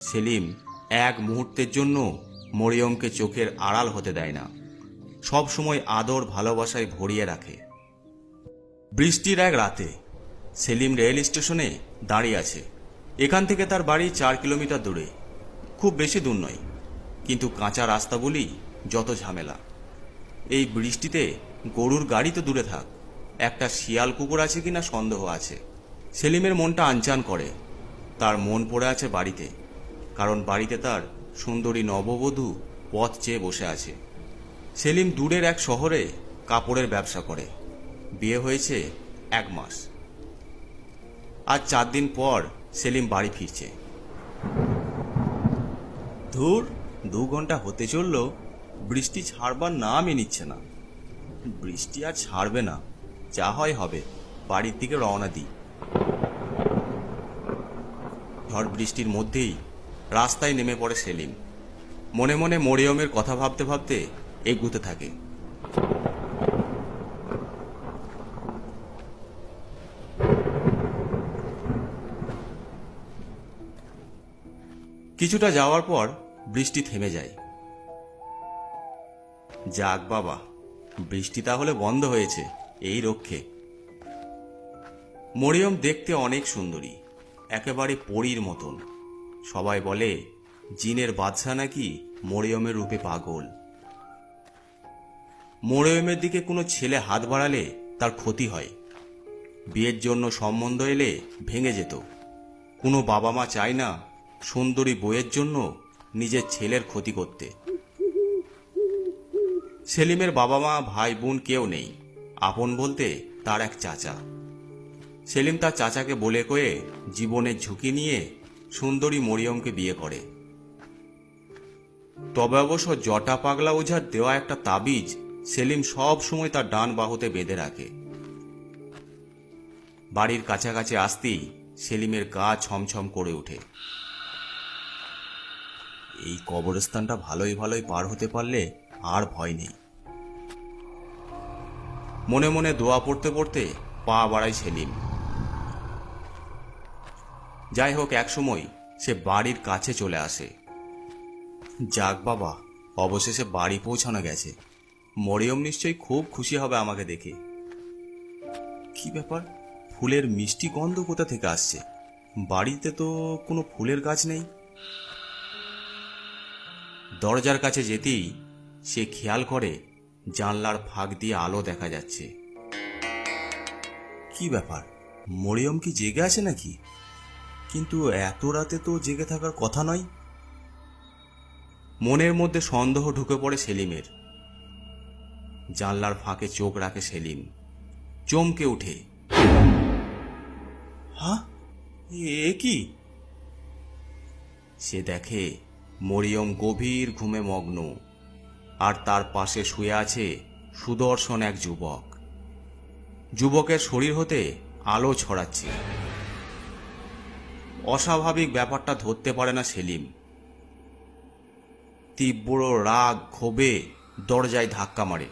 সেলিম এক মুহূর্তের জন্য মরিয়মকে চোখের আড়াল হতে দেয় না। সব সময় আদর ভালোবাসায় ভরিয়ে রাখে। বৃষ্টির এক রাতে সেলিম রেল স্টেশনে দাঁড়িয়ে আছে। এখান থেকে তার বাড়ি চার কিলোমিটার দূরে। খুব বেশি দূর নয়, কিন্তু কাঁচা রাস্তা বলি যত ঝামেলা। এই বৃষ্টিতে গরুর গাড়ি তো দূরে থাক, একটা শিয়াল কুকুর আছে কিনা সন্দেহ আছে। সেলিমের মনটা আনচান করে, তার মন পড়ে আছে বাড়িতে। কারণ বাড়িতে তার সুন্দরী নববধূ পথ চেয়ে বসে আছে। সেলিম দূরের এক শহরে কাপড়ের ব্যবসা করে। বিয়ে হয়েছে এক মাস। আজ চার দিন পর সেলিম বাড়ি ফিরছে। ধুর, দু ঘণ্টা হতে চলল, বৃষ্টি ছাড়বার নামই নিচ্ছে না। বৃষ্টি আর ছাড়বে না, যা হয় হবে, বাড়ির দিকে রওনা দিই। ঝড় বৃষ্টির মধ্যেই রাস্তায় নেমে পড়ে সেলিম। মনে মনে মরিয়মের কথা ভাবতে ভাবতে এগুতে থাকে। কিছুটা যাওয়ার পর বৃষ্টি থেমে যায়। যাক বাবা, বৃষ্টি তাহলে বন্ধ হয়েছে, এই রক্ষে। মরিয়ম দেখতে অনেক সুন্দরী, একেবারে পরীর মতন। সবাই বলে, জিনের বাদশা নাকি মরিয়মের রূপে পাগল। মরিয়মের দিকে কোনো ছেলে হাত বাড়ালে তার ক্ষতি হয়। বিয়ের জন্য সম্বন্ধ এলে ভেঙে যেত। কোনো বাবা মা চায় না সুন্দরী বইয়ের জন্য নিজের ছেলের ক্ষতি করতে। সেলিমের বাবা মা ভাই বোন কেউ নেই, আপন বলতে তার এক চাচা। সেলিম তার চাচাকে বলে কয়ে জীবনের ঝুঁকি নিয়ে সুন্দরী মরিয়মকে বিয়ে করে। তবে অবশ্য জটা পাগলা ওঝার দেওয়া একটা তাবিজ সেলিম সব সময় তার ডান বাহুতে বেঁধে রাখে। বাড়ির কাছাকাছি আসতেই সেলিমের গা ছমছম করে ওঠে। এই কবরস্থানটা ভালোই ভালোই পার হতে পারলে আর ভয় নেই। মনে মনে দোয়া পড়তে পড়তে পা বাড়ায় সেলিম। যাই হোক একসময় সে বাড়ির কাছে চলে আসে। যাক বাবা, অবশেষে বাড়ি পৌঁছানো গেছে। মরিয়ম নিশ্চয়ই খুব খুশি হবে আমাকে দেখে। কি ব্যাপার? ফুলের মিষ্টি গন্ধ কোথা থেকে আসছে? বাড়িতে তো কোনো ফুলের গাছ নেই। দরজার কাছে যেতেই সে খেয়াল করে জানলার ফাঁক দিয়ে আলো দেখা যাচ্ছে। কি ব্যাপার? মরিয়ম কি জেগে আছে নাকি? কিন্তু এত রাতে তো জেগে থাকার কথা নয়। মনের মধ্যে সন্দেহ ঢুকে পড়ে সেলিমের। জানলার ফাঁকে চোখ রাখে সেলিম। চমকে উঠে। হ্যাঁ এ কি? সে দেখে মরিয়ম গভীর ঘুমে মগ্ন, আর তার পাশে শুয়ে আছে সুদর্শন এক যুবক। যুবকের শরীর হতে আলো ছড়াচ্ছে। অস্বাভাবিক ব্যাপারটা ধরতে পারে না সেলিম। তীব্র রাগ, ক্ষোভে দরজায় ধাক্কা মারে।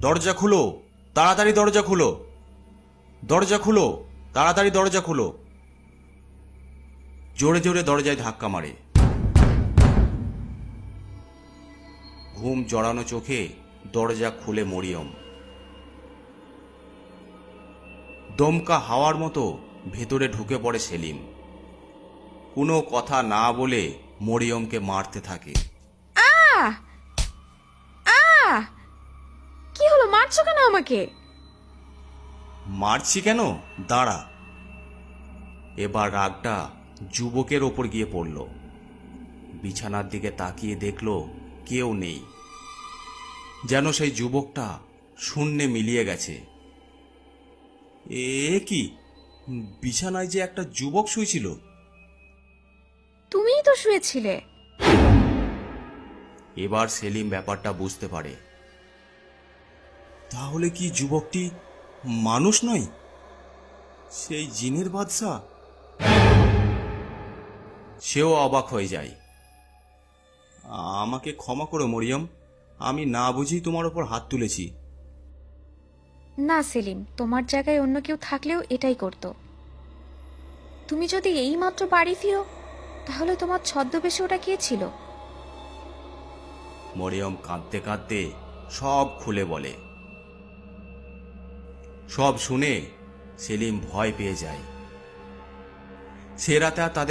দরজা খুলো, তাড়াতাড়ি দরজা খুলো। দরজা খুলো, তাড়াতাড়ি দরজা খুলো। জোরে জোরে দরজায় ধাক্কা মারে। ঘুম জড়ানো চোখে দরজা খুলে মরিয়ম। দমকা হাওয়ার মতো ভেতরে ঢুকে পড়ে সেলিম। কোনো কথা না বলে মরিয়মকে মারতে থাকে। কি হলো মারছো কেন আমাকে? মারছি কেন? দাঁড়া। এবার রাগটা যুবকের ওপর গিয়ে পড়ল। বিছানার দিকে তাকিয়ে দেখল কেউ নেই। যেন সেই যুবকটা শূন্যে মিলিয়ে গেছে। এ কি? বিছানায় যে একটা যুবক শুয়েছিল। তুমিই তো শুয়েছিলে। এবার সেলিম ব্যাপারটা বুঝতে পারে। তাহলে কি যুবকটি মানুষ নয়? সেই জিনের বাদশা সেও অবাক হয়ে যায়। আমাকে ক্ষমা করো মরিয়ম। আমি না বুঝেই তোমার ওপর হাত তুলেছি। না, সেলিম, তোমার জায়গায় অন্য কেউ থাকলেও এটাই করতো। তুমি যদি এইমাত্র বাড়ি ফিরো, তাহলে তোমার ছদ্মবেশে ওটা কে ছিল? মরিয়ম কাঁদতে কাঁদতে সব খুলে বলে। সব শুনে সেলিম ভয় পেয়ে যায়। সে রাতে তাদের